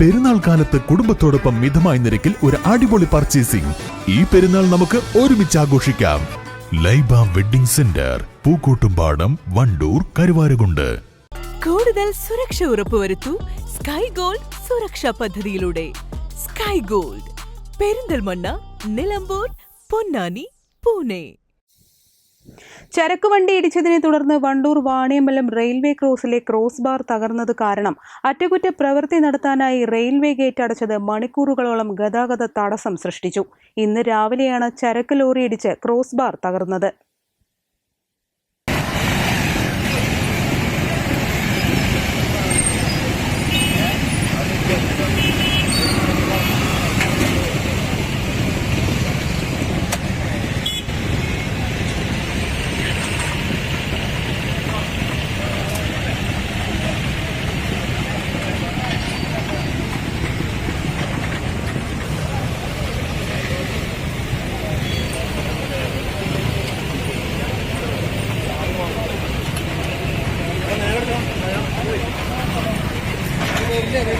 പെരുന്നാൾ കാലത്ത് കുടുംബത്തോടൊപ്പം മിതമായ നിരക്കിൽ ഒരു അടിപൊളി പർച്ചേസിംഗ് ഈ പെരുന്നാൾ നമുക്ക് ഒരുമിച്ച് ആഘോഷിക്കാം. Laiba wedding centre Pookkottumpadam Wandoor Karuvarakundu. കൂടുതൽ സുരക്ഷ ഉറപ്പുവരുത്തൂ സ്കൈ ഗോൾഡ് സുരക്ഷാ പദ്ധതിയിലൂടെ. Sky gold. പെരിന്തൽമണ്ണ നിലമ്പൂർ പൊന്നാനി പൂനെ. ചരക്കുവണ്ടി ഇടിച്ചതിനെ തുടർന്ന് വണ്ടൂർ വാണിയമ്പലം റെയിൽവേ ക്രോസിലെ ക്രോസ് ബാർ തകർന്നത് കാരണം അറ്റകുറ്റ പ്രവൃത്തി നടത്താനായി റെയിൽവേ ഗേറ്റ് അടച്ചത് മണിക്കൂറുകളോളം ഗതാഗത തടസ്സം സൃഷ്ടിച്ചു. ഇന്ന് രാവിലെയാണ് ചരക്ക് ലോറി ഇടിച്ച് ക്രോസ് ബാർ തകർന്നത്. രണ്ടേ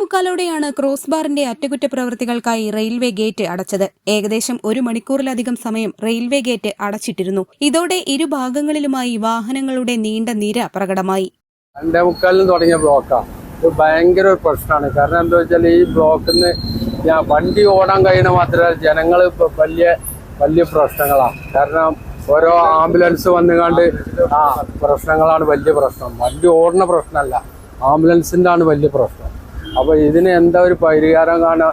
മുക്കാലോടെയാണ് ക്രോസ് ബാറിന്റെ അറ്റകുറ്റപ്രവൃത്തികൾക്കായി റെയിൽവേ ഗേറ്റ് അടച്ചത്. ഏകദേശം ഒരു മണിക്കൂറിലധികം സമയം റെയിൽവേ ഗേറ്റ് അടച്ചിട്ടിരുന്നു. ഇതോടെ ഇരുഭാഗങ്ങളിലുമായി വാഹനങ്ങളുടെ നീണ്ട നിര പ്രകടമായി. രണ്ടേ മുക്കാലിന് തുടങ്ങിയ ബ്ലോക്കാണ് ഇത് ഭയങ്കര ഒരു പ്രശ്നമാണ്. കാരണം എന്താ വെച്ചാൽ ഈ ബ്ലോക്കിൽ നിന്ന് വണ്ടി ഓടാൻ കഴിയണ മാത്രമല്ല ജനങ്ങൾ വലിയ വലിയ പ്രശ്നങ്ങളാണ് കാരണം ഓരോ ആംബുലൻസ് വന്നുകൊണ്ട് ആ പ്രശ്നങ്ങളാണ് വലിയ പ്രശ്നം. വണ്ടി ഓടുന്ന പ്രശ്നമല്ല. ആംബുലൻസിന്റെ ആണ് വലിയ പ്രശ്നം. അപ്പോൾ ഇതിന് എന്താ ഒരു പരിഹാരം കാണാൻ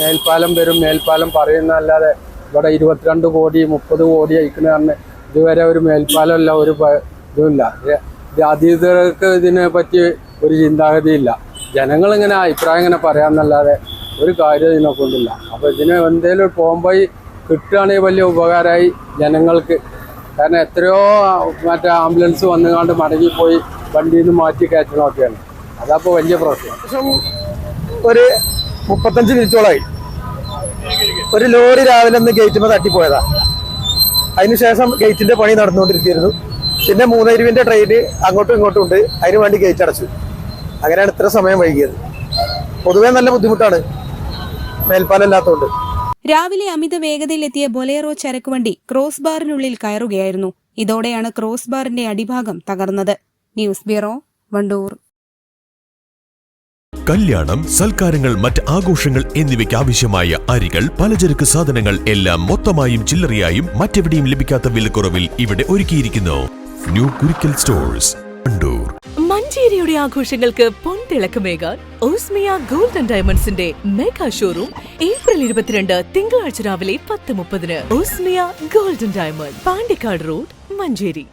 മേൽപ്പാലം വരും. മേൽപ്പാലം പറയുന്നതല്ലാതെ ഇവിടെ ഇരുപത്തിരണ്ട് കോടി മുപ്പത് കോടി അയക്കുന്ന കാരണം ഇതുവരെ ഒരു മേൽപ്പാലമല്ല ഒരു ഇതുമില്ല. ഇത് ഇത് അതീതർക്ക് ഇതിനെ പറ്റി ഒരു ചിന്താഗതിയില്ല. ജനങ്ങൾ ഇങ്ങനെ അഭിപ്രായം ഇങ്ങനെ പറയാന്നല്ലാതെ ഒരു കാര്യം ഇതിനെ കൊണ്ടില്ല. അപ്പോൾ ഇതിന് എന്തെങ്കിലും പോകുമ്പോൾ കിട്ടുകയാണെങ്കിൽ വലിയ ഉപകാരമായി ജനങ്ങൾക്ക്. കാരണം എത്രയോ മറ്റേ ആംബുലൻസ് വന്നുകൊണ്ട് മടങ്ങിപ്പോയി വണ്ടിയിൽ നിന്ന് മാറ്റി കയറ്റണമൊക്കെയാണ് അതപ്പോൾ വലിയ പ്രശ്നം. ഒരു മുപ്പത്തഞ്ച് മിനിറ്റോളായി. ഒരു ലോറി രാവിലെ ഒന്ന് ഗേറ്റുമ്പോൾ തട്ടിപ്പോയതാ. അതിനുശേഷം ഗേറ്റിന്റെ പണി നടന്നുകൊണ്ടിരിക്കുന്നു പിന്നെ മൂന്നരുവിന്റെ ട്രെയിൻ അങ്ങോട്ടും ഇങ്ങോട്ടും ഉണ്ട്. അതിന് വേണ്ടി ഗേറ്റ് അടച്ചു. അങ്ങനെയാണ് ഇത്ര സമയം വൈകിയത്. പൊതുവേ നല്ല ബുദ്ധിമുട്ടാണ്. മേൽപ്പാലം ഇല്ലാത്തതുകൊണ്ട് രാവിലെ അമിത വേഗതയിലെത്തിയ ബൊലേറോ ചരക്കുവണ്ടി ക്രോസ് ബാറിനുള്ളിൽ കയറുകയായിരുന്നു. ഇതോടെയാണ് ക്രോസ് ബാറിന്റെ അടിഭാഗം തകർന്നത്. News bureau Wandoor. കല്യാണം സൽക്കാരങ്ങൾ മറ്റ് ആഘോഷങ്ങൾ എന്നിവയ്ക്ക് ആവശ്യമായ അരികൾ പലചരക്ക് സാധനങ്ങൾ എല്ലാം മൊത്തമായും ചില്ലറയായും മറ്റെവിടെയും ലഭിക്കാത്ത വിലക്കുറവിൽ ഇവിടെ ഒരുക്കിയിരിക്കുന്നു. New Kurikkal stores Wandoor. മഞ്ചേരിയുടെ ആഘോഷങ്ങൾക്ക് പൊൻതിളക്കമേകാൻ ഓസ്മിയ ഗോൾഡ് ആൻഡ് ഡയമണ്ട്സിന്റെ മെഗാ ഷോറൂം ഏപ്രിൽ ഇരുപത്തിരണ്ട് തിങ്കളാഴ്ച രാവിലെ പത്ത് മുപ്പതിന് Osmia golden diamond Pandikkad road Manjeri.